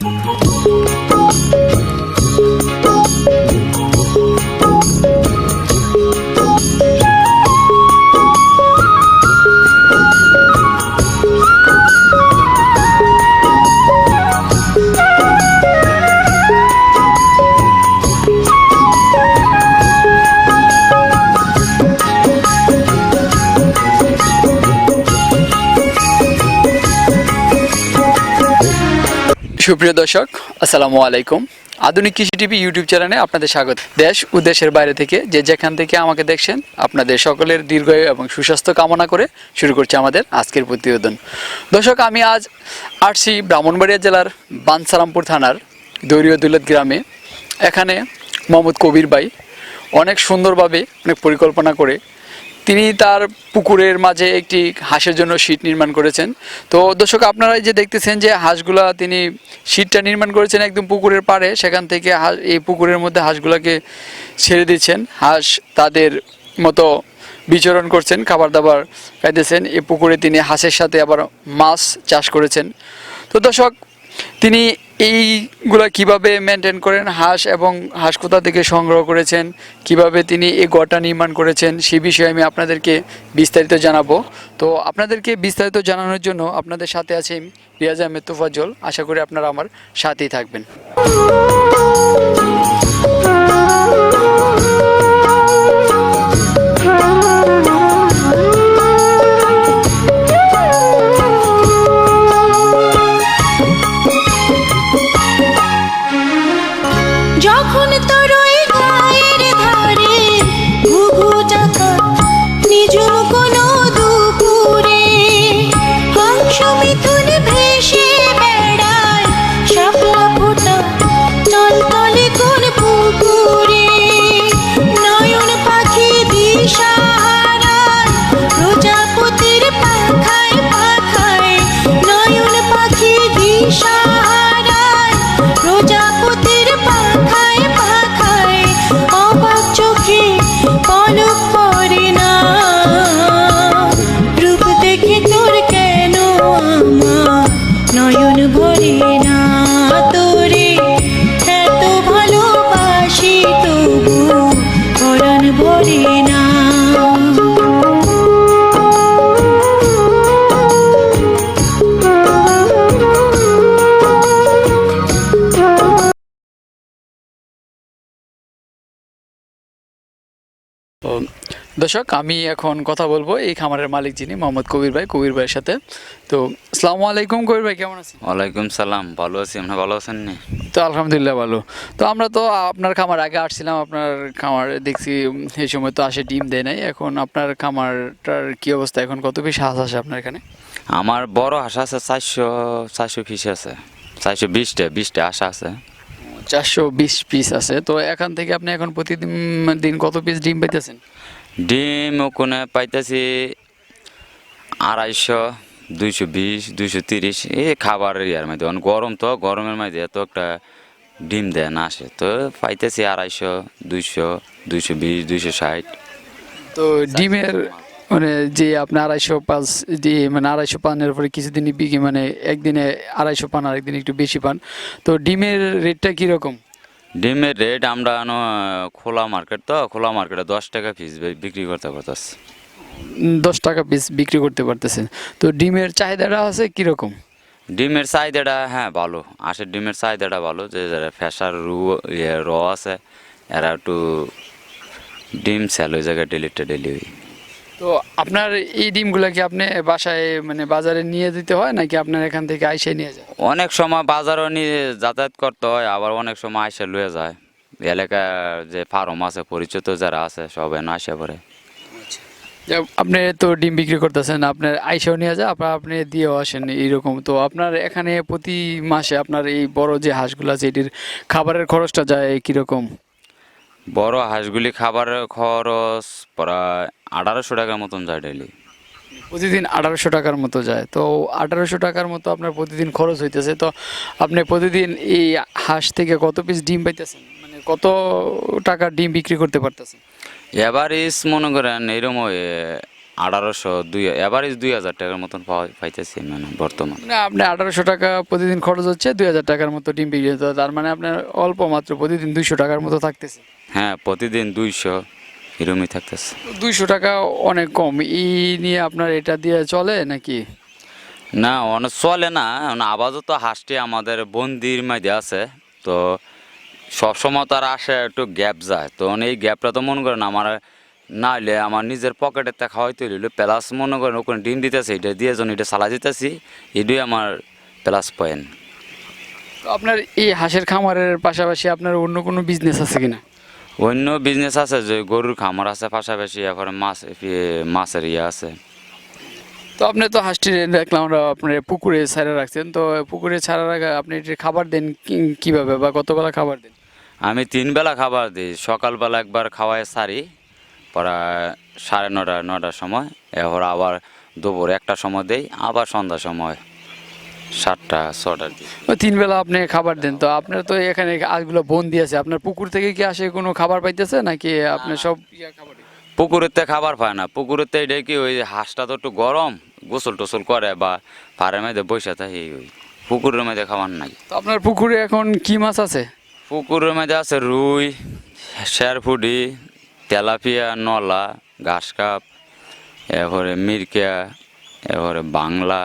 Oh. সুপ্রিয় দর্শক, আসসালামু আলাইকুম। আধুনিক কৃষি টিভি ইউটিউব চ্যানেলে আপনাদের স্বাগত। দেশ ও দেশের বাইরে থেকে যে যেখান থেকে আমাকে দেখছেন, আপনাদের সকলের দীর্ঘায়ু এবং সুস্বাস্থ্য কামনা করে শুরু করছে আমাদের আজকের প্রতিবেদন। দর্শক, আমি আজ আসছি ব্রাহ্মণবাড়িয়া জেলার বানসারামপুর থানার দৈরীয় দুলত গ্রামে। এখানে মোহাম্মদ কবির ভাই অনেক সুন্দরভাবে অনেক পরিকল্পনা করে তিনি তার পুকুরের মাঝে একটি হাঁসের জন্য শীট নির্মাণ করেছেন। তো দর্শক, আপনারা যে দেখতেছেন যে হাঁসগুলা তিনি শীটটা নির্মাণ করেছেন একদম পুকুরের পাড়ে, সেখান থেকে এই পুকুরের মধ্যে হাঁসগুলাকে ছেড়ে দিচ্ছেন। হাঁস তাদের মতো বিচরণ করছেন, খাবার দাবার খাইতেছেন। এই পুকুরে তিনি হাঁসের সাথে আবার মাছ চাষ করেছেন। তো দর্শক, তিনি এইগুলা কীভাবে মেনটেন করেন? হাঁস এবং হাঁস কোথা থেকে সংগ্রহ করেছেন? কীভাবে তিনি এই গড়টা নির্মাণ করেছেন? সে বিষয়ে আমি আপনাদেরকে বিস্তারিত জানাব। তো আপনাদেরকে বিস্তারিত জানানোর জন্য আপনাদের সাথে আছে রিয়াজা আহমেদ আশা করি আপনারা আমার সাথেই থাকবেন। দর্শক আমি এখন কথা বলব এই খামারের মালিক যিনি মোহাম্মদ কবির ভাই কবির ভাইয়ের সাথে। তো আসসালামু আলাইকুম কবির ভাই কেমন আছেন? ওয়ালাইকুম সালাম ভালো আছি আপনার ভালো আছেন নি? তো আলহামদুলিল্লাহ ভালো। তো আমরা তো আপনার খামার আগে আসছিলাম আপনার খামার দেখছি এই সময় তো আসে ডিম দেয় নাই এখন আপনার খামারটার কি অবস্থা এখন কত বেশি হাঁস আছে আপনার এখানে? আমার বড় হাঁস আছে চারশো চারশো পিস আছে চারশো বিশটা বিশটা আশা আছে। চারশো বিশ পিস আছে তো এখান থেকে আপনি এখন প্রতিদিন দিন কত পিস ডিম পাইতেছেন? ডিম ওখানে পাইতেছি আড়াইশো, দুইশো বিশ, দুইশো তিরিশ। এই খাবারের ইয়ার মধ্যে, অন গরম তো, গরমের মধ্যে এত একটা ডিম দেয় না আসে। তো পাইতেছি আড়াইশো, দুইশো দুইশো বিশ, দুইশো ষাট। তো ডিমের মানে যে আপনি আড়াইশো পাঁচ যে মানে আড়াইশো পানের পরে কিছুদিন বিক্রি মানে একদিনে আড়াইশো পান আর একদিন একটু বেশি পান। তো ডিমের রেটটা কীরকম? ডিমের রেট আমরা খোলা মার্কেট তো খোলা মার্কেটে দশ টাকা পিস বিক্রি করতে পারতেছি। দশ টাকা পিস বিক্রি করতে পারতেছেন তো ডিমের চাহিদাটা আছে কীরকম? ডিমের চাহিদাটা হ্যাঁ ভালো। আশের ডিমের চাহিদাটা ভালো যে যারা ফ্যাসার রু ইয়ে র আছে এরা একটু ডিম সেল ওই জায়গায় ডেলিটা ডেলিভারি তো আপনার এই ডিমগুলো কি আপনি বাসায় মানে বাজারে নিয়ে দিতে হয় নাকি আপনার এখান থেকে আইসে নিয়ে যায়? অনেক সময় বাজারও নিয়ে যাতায়াত করতে হয় আবার অনেক সময় আইসে লুয়ে যায়। এলাকার যে ফার্ম আছে পরিচিত যারা আছে সবাই না আসে পরে। আপনি তো ডিম বিক্রি করতেছেন আপনার আইসাও নিয়ে যায় আপনার আপনি দিয়েও আসেন এইরকম। তো আপনার এখানে প্রতি মাসে আপনার এই বড় যে হাঁসগুলো আছে এটির খাবারের খরচটা যায় কীরকম? বড় হাঁসগুলি খাবারের খরচ প্রায় আঠারোশো টাকার মতন যায় ডেলি প্রতিদিন আঠারোশো টাকার মতো যায়। তো আঠারোশো টাকার মতো আপনার প্রতিদিন খরচ হইতেছে। তো আপনি প্রতিদিন এই হাঁস থেকে কত পিস ডিম পাইতেছেন? মানে কত টাকার ডিম বিক্রি করতে পারতেছেন? এভারেজ মনে করেন এরম আঠারোশো দুই এভারেজ দুই হাজার টাকার মতন পাওয়া পাইতেছি মানে বর্তমান। না আপনি আঠারোশো টাকা প্রতিদিন খরচ হচ্ছে দুই হাজার টাকার মতো ডিম বিক্রি হতো তার মানে আপনার অল্প মাত্র প্রতিদিন দুইশো টাকার মতো থাকতেছে। হ্যাঁ প্রতিদিন দুইশো। এরমই থাকতেছে। দুইশো টাকা অনেক কম। ই নিয়ে আপনার এটা দিয়ে চলে নাকি? না অনেক চলে না। মানে তো হাঁসটি আমাদের বন্দির মধ্যে আছে। তো সবসময় তার আসে একটু গ্যাপ যায়। তো এই গ্যাপটা তো মনে করেন আমার না হলে আমার নিজের পকেটের তা খাওয়াইতে হইল। প্লাস মনে করেন ওখানে ডিম দিতেছে এটা দিয়ে যখন এটা চালা দিতেছি এটাই আমার প্লাস পয়েন্ট। তো আপনার এই হাঁসের খামারের পাশাপাশি আপনার অন্য কোনো বিজনেস আছে কিনা? অন্য বিজনেস আছে যে গরুর খামার আছে পাশাপাশি এখন মাছ মাছের ইয়ে আছে। তো আপনি তো হাঁসটি দেখলাম আমরা আপনার পুকুরে ছাড়া রাখছেন। তো পুকুরে ছাড়া রাখা আপনি খাবার দেন কীভাবে বা কতবেলা খাবার দেন? আমি তিন বেলা খাবার দিই। সকালবেলা একবার খাওয়ায় সারি পরে সাড়ে নটা নটার সময়। এরপর আবার দুপুর একটা সময় দেই আবার সন্ধ্যার সময়। সাতটা ছটার দিকে ওই তিন বেলা আপনি খাবার দেন তো আপনার তো এখানে আজগুলো বন্দি আছে। আপনার পুকুর থেকে কি আসে কোনো খাবার পাইতেছে নাকি আপনি সব খাবার পুকুরেতে খাবার পায় না। পুকুরেতে এটা কি ওই হাঁসটা তো একটু গরম গোসল টোসল করে বা পাড়ের মধ্যে বসে থাকে ওই পুকুরের মধ্যে খাবার নাই। তো আপনার পুকুরে এখন কি মাছ আছে? পুকুরের মধ্যে আছে রুই শেরফুডি তেলাপিয়া নলা ঘাস কাপ এরপরে মিরকা এরপরে বাংলা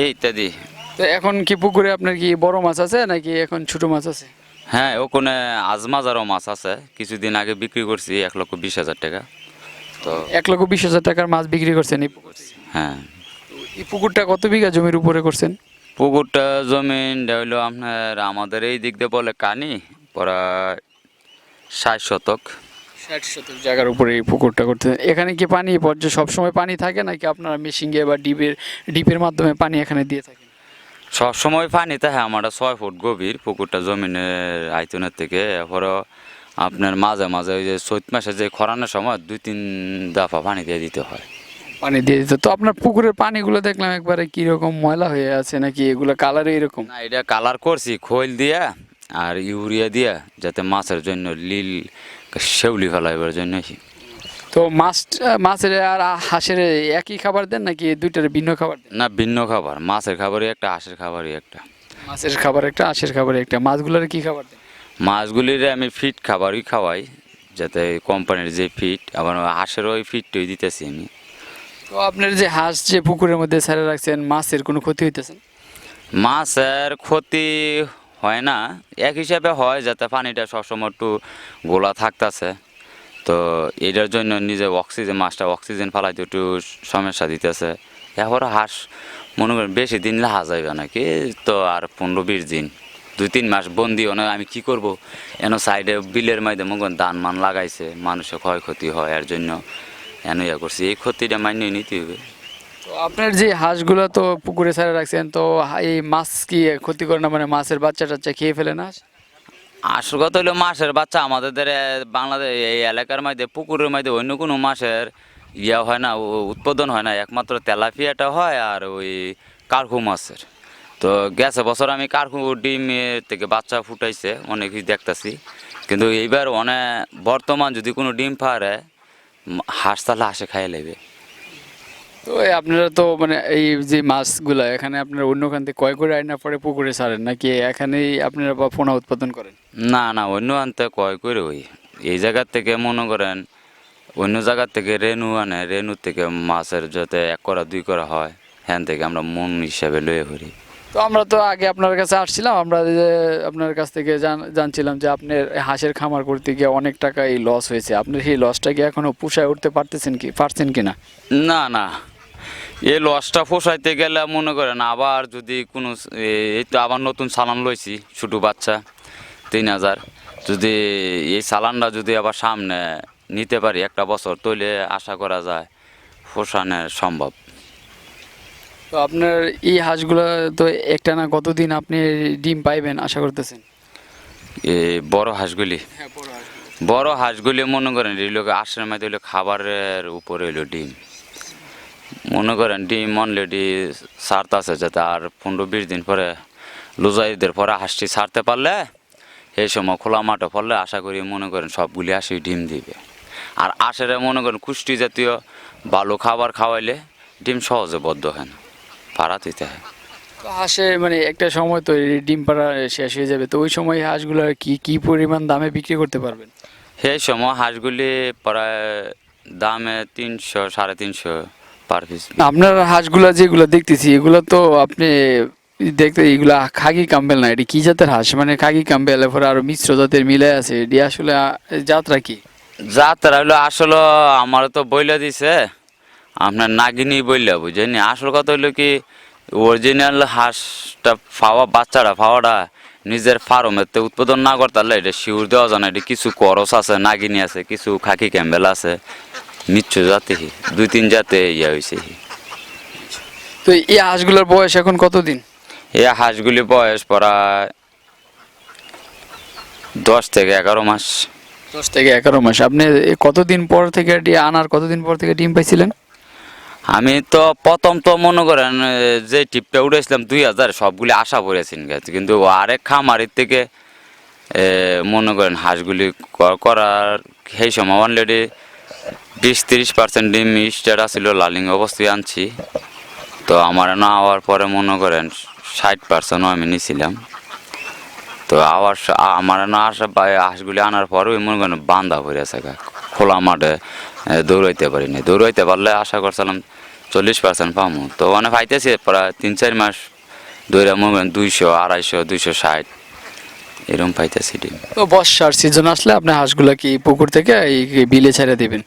এই ইত্যাদি। তো এখন কি পুকুরে আপনার কি বড় মাছ আছে নাকি এখন ছোট মাছ আছে? হ্যাঁ ওখানে আজমাজারও মাছ আছে। কিছুদিন আগে বিক্রি করছি এক লক্ষ বিশ হাজার টাকা। তো এক লক্ষ বিশ হাজার টাকার মাছ বিক্রি করছেন এই হ্যাঁ। এই পুকুরটা কত বিঘা জমির উপরে করছেন? পুকুরটা জমিন হইল আপনার আমাদের এই দিক দিয়ে বলে কানি প্রায় ষাট শতক। ষাট জায়গার উপরে এই পুকুরটা করতে এখানে কি পানি পর্যায়ে সবসময় পানি থাকে নাকি আপনারা মেশিনে বা ডিপের ডিপের মাধ্যমে পানি এখানে দিয়ে থাকেন? সবসময় পানি থাকে আমার ছয় ফুট গভীর পুকুরটা জমিনের আয়তনের থেকে এরপরও আপনার মাঝে মাঝে ওই যে চৈত মাসে যে খরানোর সময় দুই তিন দফা পানি দিয়ে দিতে হয়। পানি দিয়ে দিতে তো আপনার পুকুরের পানিগুলো দেখলাম একবারে কীরকম ময়লা হয়ে আছে নাকি এগুলো কালারে এরকম? না এটা কালার করছি খৈল দিয়া আর ইউরিয়া দিয়া যাতে মাছের জন্য লীল শেউলি ফেলাইবার জন্য তো মাছ মাছের আর হাঁসের একই খাবার দেন নাকি দুইটার ভিন্ন খাবার দেন? না ভিন্ন খাবার। মাছের খাবারই একটা হাঁসের খাবারই একটা। মাছের খাবার একটা হাঁসের খাবার একটা। মাছগুলোর কি খাবার দেন? মাছগুলির আমি ফিট খাবারই খাওয়াই যাতে কোম্পানির যে ফিট আবার হাঁসের ওই ফিটটাই দিতেছি আমি। তো আপনার যে হাঁস যে পুকুরের মধ্যে ছেড়ে রাখছেন মাছের কোনো ক্ষতি হইতেছে না? মাছের ক্ষতি হয় না। এক হিসাবে হয় যাতে পানিটা সবসময় একটু গোলা থাকতেছে। তো এটার জন্য নিজে অক্সিজেন মাছটা অক্সিজেন ফালাইতে একটু সমস্যা দিতেছে। এরপর হাঁস মনে করেন বেশি দিন লাহা যাবে নাকি তো আর পনেরো বিশ দিন। দুই তিন মাস বন্দি না আমি কি করব? এন সাইডে বিলের মধ্যে মনে করেন ধান মান লাগাইছে, মানুষের ক্ষয়ক্ষতি হয়, এর জন্য এন ইয়া করছি। এই ক্ষতিটা মানিয়ে নিতে হবে। আপনার যে হাঁসগুলো তো পুকুরে ছেড়ে রাখছেন, তো এই মাছ কি ক্ষতি করে না? মানে মাছের বাচ্চা টাচ্চা খেয়ে ফেলে না? আসল কথা হলো মাছের বাচ্চা আমাদের বাংলাদেশ, এই এলাকার মধ্যে, পুকুরের মধ্যে অন্য কোনো মাছের ইয়া হয় না উৎপাদন হয় না। একমাত্র তেলাপিয়াটা হয় আর ওই কার্কু মাছের। তো গেছে বছর আমি কার্কু ডিম থেকে বাচ্চা ফুটাইছে অনেক কিছু দেখতেছি। কিন্তু এইবার অনেক বর্তমান যদি কোনো ডিম পারে হাঁস তাহলে হাঁসে খাইয়ে নেবে তো আপনারা তো মানে এই যে মাছগুলো, এখানে আপনারা অন্যখান থেকে কয় করে আয়না পরে পুকুরে ছাড়েন, নাকি এখানেই আপনারা বা পোনা উৎপাদন করেন? না না, অন্য আনতে কয় করে ওই। এই জায়গার থেকে মনে করেন, অন্য জায়গার থেকে রেনু আনে, রেনু থেকে মাছের যাতে এক করা, দুই করা হয় হ্যান থেকে আমরা মন হিসাবে লয়ে করি। তো আমরা তো আগে আপনার কাছে আসছিলাম, আমরা যে আপনার কাছ থেকে জানছিলাম যে আপনার হাঁসের খামার করতে গিয়ে অনেক টাকা এই লস হয়েছে। আপনার সেই লসটা কি এখনও পোষায় উঠতে পারতেছেন কি, পারছেন কি না না। না এই লসটা পোষাইতে গেলে মনে করেন আবার যদি কোনো এই তো আবার নতুন সালান লইছি, ছোটো বাচ্চা, তিন হাজার। যদি এই সালানটা যদি আবার সামনে নিতে পারি একটা বছর তৈলে আশা করা যায় পোষানো সম্ভব। তো আপনার এই হাঁসগুলো তো একটা না কতদিন আপনি ডিম পাইবেন আশা করতেছেন? এই বড় হাঁসগুলি? হ্যাঁ বড় হাঁসগুলি। মনে করেন এগুলো আশ্রমের মধ্যে হলো খাবারের উপরে হলো ডিম। মনে করেন ডিম অলরেডি ছাড়তেছে যাতে আর পনেরো বিশ দিন পরে লুজাইদের পরে হাঁসটি ছাড়তে পারলে এই সময় খোলা মাঠে পড়লে আশা করি মনে করেন সবগুলি হাঁসি ডিম দিবে। আর আশেরে মনে করেন কুষ্টি জাতীয় ভালো খাবার খাওয়াইলে ডিম সহজে বদ্ধ হয় না। পাড়া দিতে হয়। তো হাঁসে মানে একটা সময় তো ডিম পাড়া শেষ হয়ে যাবে তো ওই সময় হাঁসগুলো কি কি পরিমাণ দামে বিক্রি করতে পারবেন? সেই সময় হাঁসগুলি প্রায় দামে তিনশো সাড়ে তিনশো পার পিস আপনার হাঁসগুলা যেগুলো দেখতেছি এগুলো তো আপনি দেখতে এগুলা খাগি কাম্বেল না এটি কি জাতের হাঁস? মানে খাগি কাম্বেল এরপরে আরও মিশ্র জাতের মিলে আছে এটি আসলে জাতটা কি? যাত্রা হলো আসলে আমার তো বইলে দিছে আপনার নাগিনী বইলে বুঝেনি আসল কথা হলো কি অরিজিনাল হাঁসটা ফাওয়া বাচ্চাটা ফাওয়াটা নিজের ফার্মেতে উৎপাদন না করতে পারলে এটা শিউর দেওয়া যায় না। এটা কিছু করস আছে নাগিনী আছে কিছু খাকি ক্যাম্বেল আছে। নিচ্ছ জাতি দুই তিন জাতে ইয়ে হয়েছে তো এই হাঁসগুলোর বয়স এখন কতদিন? এই হাঁসগুলি বয়স প্রায় দশ থেকে এগারো মাস। দশ থেকে এগারো মাস। আপনি কতদিন পর থেকে আনার কতদিন পর থেকে ডিম পাইছিলেন? আমি তো প্রথম তো মনে করেন যে টিপটা উঠেছিলাম দুই হাজার, সবগুলি আশা করেছেন গেছে কিন্তু আরেক খামারের থেকে মনে করেন হাঁসগুলি করার সেই সময় অলরেডি বিশ, তিরিশ পার্সেন্ট ডিম স্টার ছিল লালিং অবস্থায় আনছি। তো আমার না আওয়ার পরে মনে করেন ষাট পার্সেন্টও আমি নিছিলাম। তো আবার আমার না আসা হাঁসগুলি আনার পরেও মনে করেন বান্ধা পড়ে আছে খোলা মাঠে দৌড়াইতে পারিনি। দৌড়াইতে পারলে আশা করছিলাম চল্লিশ পার্সেন্ট পাবো তো মানে পাইতেছি প্রায় তিন চার মাস মনে করেন দুইশো আড়াইশো দুইশো ষাট এরকম পাইতেছি ডিম। তো বর্ষার সিজন আসলে আপনি হাঁসগুলা কি পুকুর থেকে এই বিলে ছেড়ে দিবেন?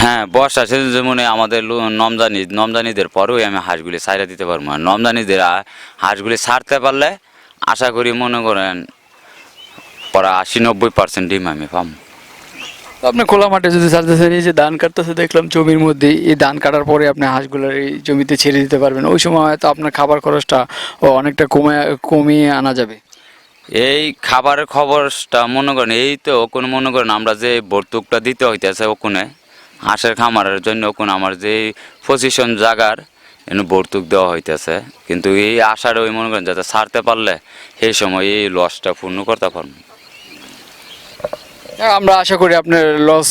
হ্যাঁ বর্ষা সেজন্য যেমন আমাদের নমজানি নমজানিদের পরেও আমি হাঁসগুলি ছাইড়া দিতে পারব। আর নমজানিদের হাঁসগুলি ছাড়তে পারলে আশা করি মনে করেন প্রায় আশি নব্বই পার্সেন্ট ডিম আমি পাবো আপনি খোলা মাঠে যদি ছাড়তেছেন এই যে ধান কাটতেছে, দেখলাম জমির মধ্যে, এই ধান কাটার পরে আপনি হাঁসগুলোর এই জমিতে ছেড়ে দিতে পারবেন। ওই সময় হয়তো আপনার খাবার খরচটা অনেকটা কমে, কমিয়ে আনা যাবে। এই খাবারের খবরটা মনে করেন, এই তো ওখানে মনে করেন, আমরা যে ভর্তুকটা দিতে হইতেছে ওখানে হাঁসের খামারের জন্য ওখানে আমার যে পজিশন জাগার, এনে ভর্তুক দেওয়া হইতেছে। কিন্তু এই আশাটা ওই মনে করেন, যাতে ছাড়তে পারলে, সেই সময় এই লসটা পূর্ণ করতে পারব। আমরা আশা করি আপনার লস